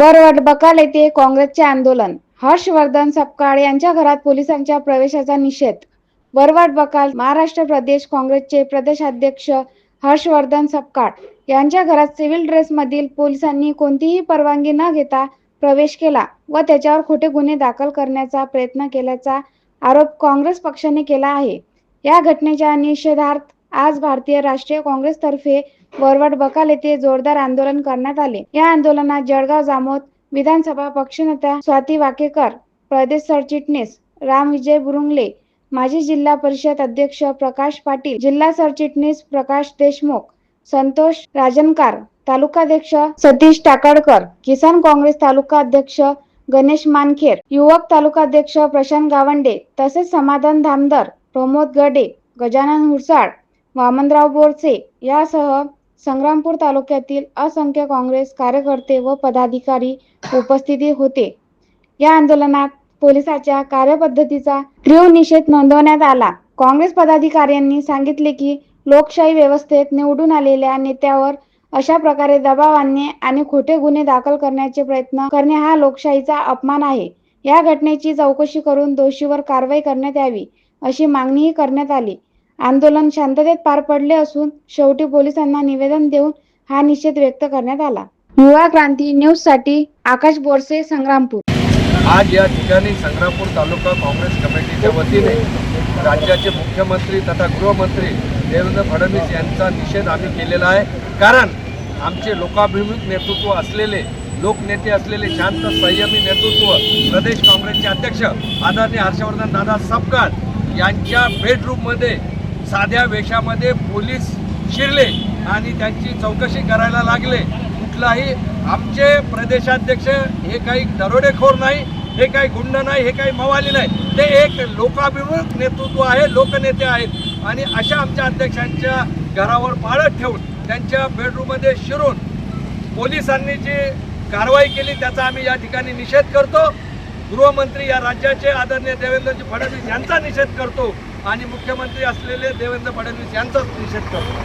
वरवट बकाल येथे काँग्रेसचे आंदोलन. हर्षवर्धन सपकाळ यांच्या घरात पोलिसांच्या प्रवेशाचा निषेध. वरवट बकाल महाराष्ट्र प्रदेश काँग्रेसचे प्रदेशाध्यक्ष हर्षवर्धन सपकाळ. यांच्या घरात सिव्हिल ड्रेसमधील पोलिसांनी कोणतीही परवानगी न घेता प्रवेश केला व त्याच्यावर खोटे गुन्हे दाखल करण्याचा प्रयत्न केल्याचा आरोप काँग्रेस पक्षाने केला आहे. या घटनेच्या निषेधार्थ आज भारतीय राष्ट्रीय काँग्रेसतर्फे वरवट बकाल येथे जोरदार आंदोलन करण्यात आले. या आंदोलनात जळगाव जामोद विधानसभा पक्षनेत्या स्वाती वाकेकर प्रदेश सरचिटणीस राम विजय बुरुंगले माजी जिल्हा परिषद अध्यक्ष प्रकाश पाटील जिल्हा सरचिटणीस प्रकाश देशमुख संतोष राजनकार तालुकाध्यक्ष सतीश टाकडकर किसान काँग्रेस तालुका अध्यक्ष गणेश मानखेर युवक तालुकाध्यक्ष प्रशांत गावंडे तसेच समाधान धामदर प्रमोद गडे गजानन हुरसाळ वामनराव बोरसे यासह संग्रामपूर तालुक्यातील असंख्य काँग्रेस कार्यकर्ते व पदाधिकारी उपस्थिती होते. या आंदोलनात पोलिसाच्या कार्यपद्धतीचा तीव्र निषेध नोंदवण्यात आला. काँग्रेस पदाधिकाऱ्यांनी सांगितले की लोकशाही व्यवस्थेत निवडून आलेल्या नेत्यावर अशा प्रकारे दबाव आणणे आणि खोटे गुन्हे दाखल करण्याचे प्रयत्न करणे हा लोकशाहीचा अपमान आहे. या घटनेची चौकशी करून दोषीवर कारवाई करण्यात यावी अशी मागणीही करण्यात आली. आंदोलन शांततेत पार पडले असून शेवटी पोलिसांना निवेदन देऊन हा निषेध व्यक्त करण्यात आला. युवा क्रांती न्यूजसाठी आकाश बोरसे संग्रामपूर. आज या ठिकाणी संग्रामपूर तालुका काँग्रेस कमिटीच्या वतीने राज्याचे मुख्यमंत्री तथा गृहमंत्री देवेंद्र फडणवीस यांचा निषेध आम्ही केलेला आहे. कारण आमचे लोकाभिमुख नेतृत्व असलेले लोकनेते असलेले शांत संयमी नेतृत्व प्रदेश काँग्रेसचे अध्यक्ष आदरणीय हर्षवर्धन दादा सपकाळ यांच्या बेडरूममध्ये साध्या वेशामध्ये पोलीस शिरले आणि त्यांची चौकशी करायला लागले. कुठलाही आमचे प्रदेशाध्यक्ष हे काही दरोडेखोर नाही हे काही गुंड नाही हे काही मवाली नाही. ते एक लोकाभिमुख नेतृत्व आहे लोकनेते आहेत. आणि अशा आमच्या अध्यक्षांच्या घरावर पाळत ठेवून त्यांच्या बेडरूममध्ये शिरून पोलिसांनी जी कारवाई केली त्याचा आम्ही या ठिकाणी निषेध करतो. गृहमंत्री या राज्याचे आदरणीय देवेंद्रजी फडणवीस यांचा निषेध करतो. आणि मुख्यमंत्री असलेले देवेंद्र फडणवीस यांचाच निषेध करतो.